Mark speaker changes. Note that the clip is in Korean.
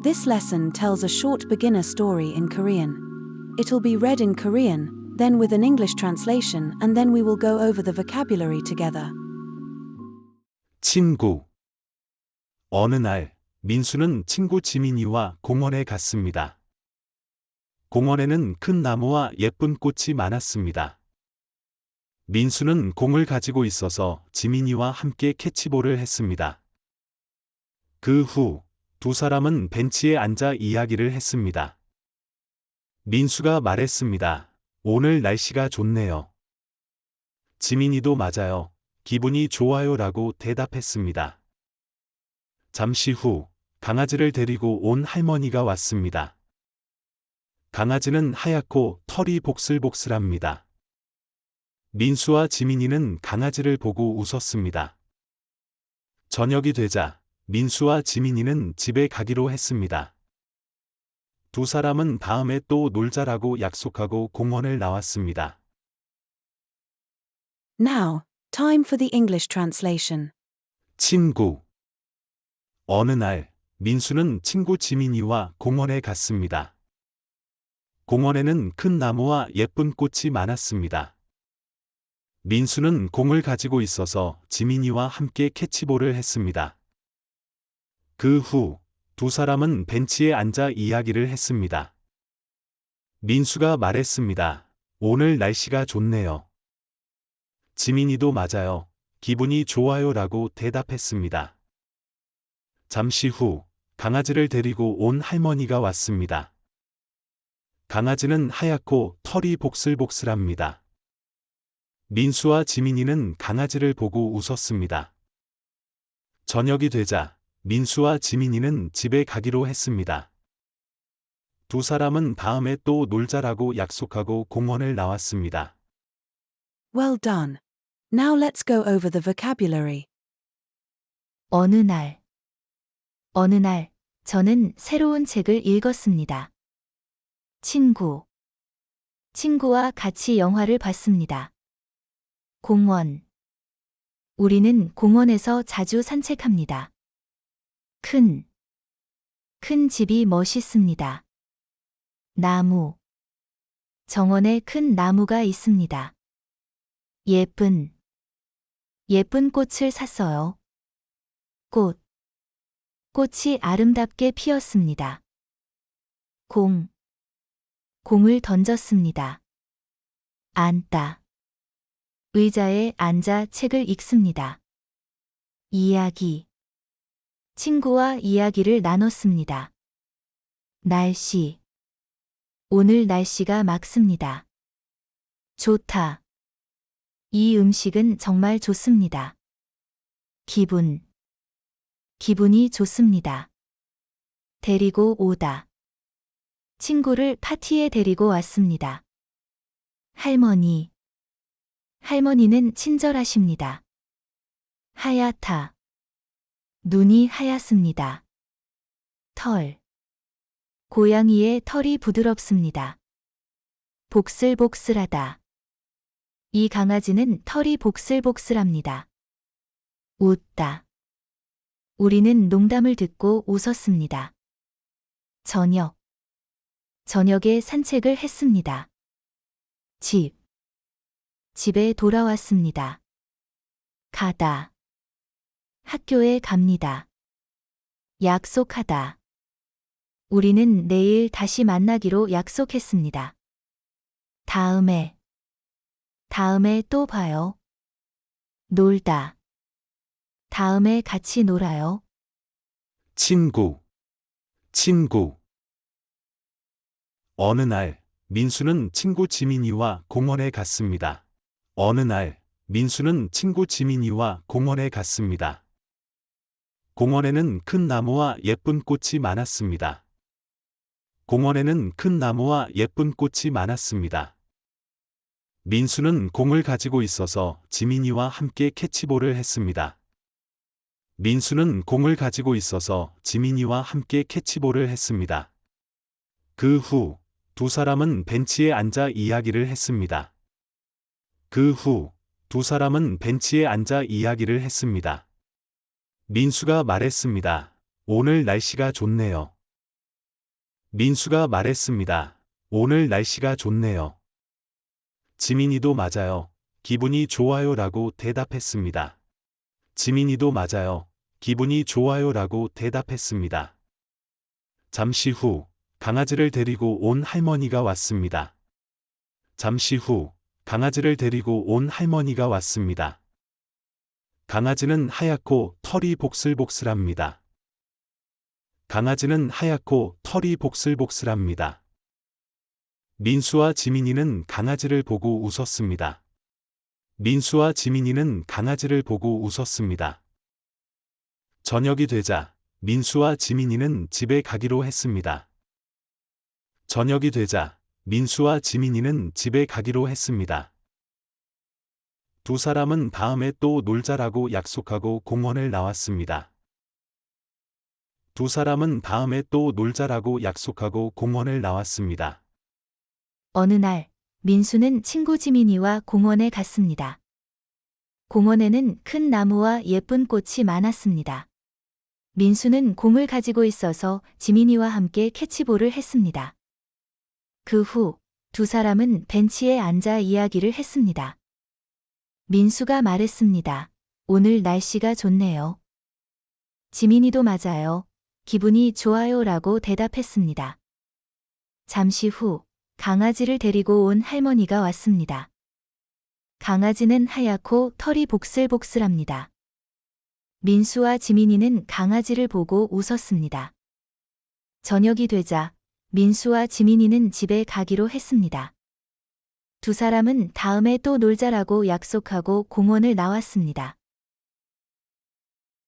Speaker 1: This lesson tells a short beginner story in Korean. It'll be read in Korean, then with an English translation, and then we will go over the vocabulary together.
Speaker 2: 친구. 어느 날, 민수는 친구 지민이와 공원에 갔습니다. 공원에는 큰 나무와 예쁜 꽃이 많았습니다. 민수는 공을 가지고 있어서 지민이와 함께 캐치볼을 했습니다. 그 후, 두 사람은 벤치에 앉아 이야기를 했습니다. 민수가 말했습니다. 오늘 날씨가 좋네요. 지민이도 맞아요. 기분이 좋아요 라고 대답했습니다. 잠시 후 강아지를 데리고 온 할머니가 왔습니다. 강아지는 하얗고 털이 복슬복슬합니다. 민수와 지민이는 강아지를 보고 웃었습니다. 저녁이 되자 민수와 지민이는 집에 가기로 했습니다. 두 사람은 다음에 또 놀자라고 약속하고 공원을 나왔습니다.
Speaker 1: Now, time for the English translation.
Speaker 2: 친구. 어느 날, 민수는 친구 지민이와 공원에 갔습니다. 공원에는 큰 나무와 예쁜 꽃이 많았습니다. 민수는 공을 가지고 있어서 지민이와 함께 캐치볼을 했습니다. 그 후, 두 사람은 벤치에 앉아 이야기를 했습니다. 민수가 말했습니다. 오늘 날씨가 좋네요. 지민이도 맞아요. 기분이 좋아요 라고 대답했습니다. 잠시 후 강아지를 데리고 온 할머니가 왔습니다. 강아지는 하얗고 털이 복슬복슬합니다. 민수와 지민이는 강아지를 보고 웃었습니다. 저녁이 되자 민수와 지민이는 집에 가기로 했습니다. 두 사람은 다음에 또 놀자라고 약속하고 공원을 나왔습니다.
Speaker 1: Well done. Now let's go over the vocabulary.
Speaker 3: 어느 날. 어느 날, 저는 새로운 책을 읽었습니다. 친구. 친구와 같이 영화를 봤습니다. 공원. 우리는 공원에서 자주 산책합니다. 큰. 큰 집이 멋있습니다. 나무. 정원에 큰 나무가 있습니다. 예쁜. 예쁜 꽃을 샀어요. 꽃. 꽃이 아름답게 피었습니다. 공. 공을 던졌습니다. 앉다. 의자에 앉아 책을 읽습니다. 이야기. 친구와 이야기를 나눴습니다. 날씨. 오늘 날씨가 맑습니다. 좋다. 이 음식은 정말 좋습니다. 기분. 기분이 좋습니다. 데리고 오다. 친구를 파티에 데리고 왔습니다. 할머니. 할머니는 친절하십니다. 하얗다. 눈이 하얗습니다. 털. 고양이의 털이 부드럽습니다. 복슬복슬하다. 이 강아지는 털이 복슬복슬합니다. 웃다. 우리는 농담을 듣고 웃었습니다. 저녁. 저녁에 산책을 했습니다. 집. 집에 돌아왔습니다. 가다. 학교에 갑니다. 약속하다. 우리는 내일 다시 만나기로 약속했습니다. 다음에. 다음에 또 봐요. 놀다. 다음에 같이 놀아요.
Speaker 2: 친구. 친구. 어느 날, 민수는 친구 지민이와 공원에 갔습니다. 어느 날, 민수는 친구 지민이와 공원에 갔습니다. 공원에는 큰 나무와 예쁜 꽃이 많았습니다. 공원에는 큰 나무와 예쁜 꽃이 많았습니다. 민수는 공을 가지고 있어서 지민이와 함께 캐치볼을 했습니다. 민수는 공을 가지고 있어서 지민이와 함께 캐치볼을 했습니다. 그 후, 두 사람은 벤치에 앉아 이야기를 했습니다. 그 후, 두 사람은 벤치에 앉아 이야기를 했습니다. 민수가 말했습니다. 오늘 날씨가 좋네요. 민수가 말했습니다. 오늘 날씨가 좋네요. 지민이도 맞아요. 기분이 좋아요 라고 대답했습니다. 지민이도 맞아요. 기분이 좋아요 라고 대답했습니다. 잠시 후 강아지를 데리고 온 할머니가 왔습니다. 잠시 후 강아지를 데리고 온 할머니가 왔습니다. 강아지는 하얗고 털이 복슬복슬합니다. 강아지는 하얗고 털이 복슬복슬합니다. 민수와 지민이는 강아지를 보고 웃었습니다. 민수와 지민이는 강아지를 보고 웃었습니다. 저녁이 되자 민수와 지민이는 집에 가기로 했습니다. 저녁이 되자 민수와 지민이는 집에 가기로 했습니다. 두 사람은 다음에 또 놀자라고 약속하고 공원을 나왔습니다. 두 사람은 다음에 또 놀자라고 약속하고 공원을 나왔습니다.
Speaker 3: 어느 날, 민수는 친구 지민이와 공원에 갔습니다. 공원에는 큰 나무와 예쁜 꽃이 많았습니다. 민수는 공을 가지고 있어서 지민이와 함께 캐치볼을 했습니다. 그 후, 두 사람은 벤치에 앉아 이야기를 했습니다. 민수가 말했습니다. 오늘 날씨가 좋네요. 지민이도 맞아요. 기분이 좋아요 라고 대답했습니다. 잠시 후, 강아지를 데리고 온 할머니가 왔습니다. 강아지는 하얗고 털이 복슬복슬합니다. 민수와 지민이는 강아지를 보고 웃었습니다. 저녁이 되자 민수와 지민이는 집에 가기로 했습니다. 두 사람은 다음에 또 놀자라고 약속하고 공원을 나왔습니다.